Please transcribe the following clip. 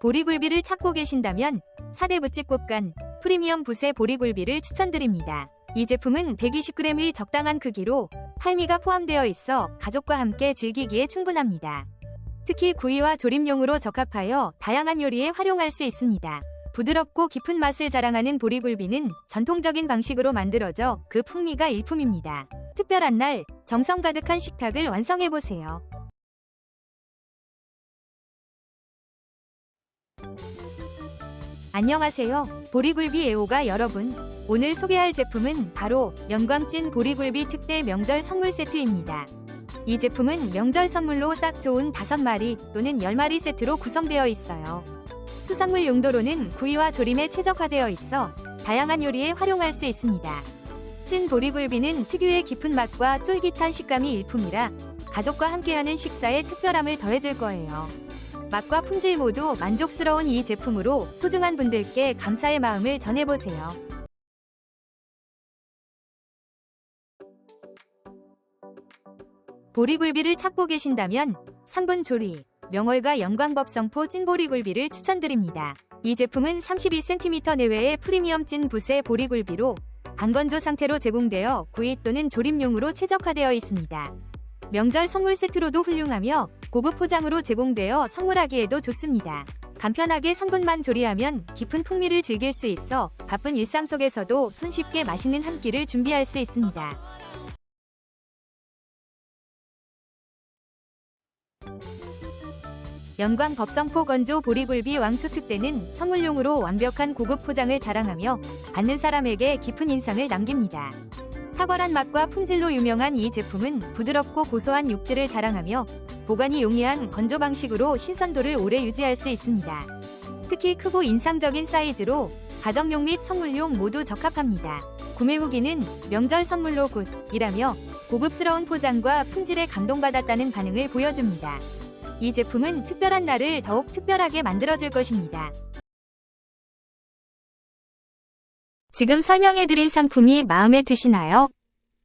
보리굴비를 찾고 계신다면 사대부집 꽃간 프리미엄 붓의 보리굴비를 추천드립니다. 이 제품은 120g의 적당한 크기로 할미가 포함되어 있어 가족과 함께 즐기기에 충분합니다. 특히 구이와 조림용으로 적합하여 다양한 요리에 활용할 수 있습니다. 부드럽고 깊은 맛을 자랑하는 보리굴비는 전통적인 방식으로 만들어져 그 풍미가 일품입니다. 특별한 날 정성 가득한 식탁을 완성해보세요. 안녕하세요. 보리굴비 애호가 여러분. 오늘 소개할 제품은 바로 영광찐 보리굴비 특대 명절 선물 세트입니다. 이 제품은 명절 선물로 딱 좋은 5마리 또는 10마리 세트로 구성되어 있어요. 수산물 용도로는 구이와 조림에 최적화되어 있어 다양한 요리에 활용할 수 있습니다. 찐 보리굴비는 특유의 깊은 맛과 쫄깃한 식감이 일품이라 가족과 함께하는 식사에 특별함을 더해줄 거예요. 맛과 품질 모두 만족스러운 이 제품으로 소중한 분들께 감사의 마음을 전해보세요. 보리굴비를 찾고 계신다면 3분 조리, 명월가 영광법성포 찐보리굴비를 추천드립니다. 이 제품은 32cm 내외의 프리미엄 찐 붓의 보리굴비로 반건조 상태로 제공되어 구이 또는 조림용으로 최적화되어 있습니다. 명절 선물 세트로도 훌륭하며 고급 포장으로 제공되어 선물하기에도 좋습니다. 간편하게 3분만 조리하면 깊은 풍미를 즐길 수 있어 바쁜 일상 속에서도 손쉽게 맛있는 한 끼를 준비할 수 있습니다. 영광 법성포 건조 보리굴비 왕초 특대는 선물용으로 완벽한 고급 포장을 자랑하며 받는 사람에게 깊은 인상을 남깁니다. 탁월한 맛과 품질로 유명한 이 제품은 부드럽고 고소한 육질을 자랑하며 보관이 용이한 건조 방식으로 신선도를 오래 유지할 수 있습니다. 특히 크고 인상적인 사이즈로 가정용 및 선물용 모두 적합합니다. 구매 후기는 명절 선물로 굿이라며 고급스러운 포장과 품질에 감동받았다는 반응을 보여줍니다. 이 제품은 특별한 날을 더욱 특별하게 만들어줄 것입니다. 지금 설명해드린 상품이 마음에 드시나요?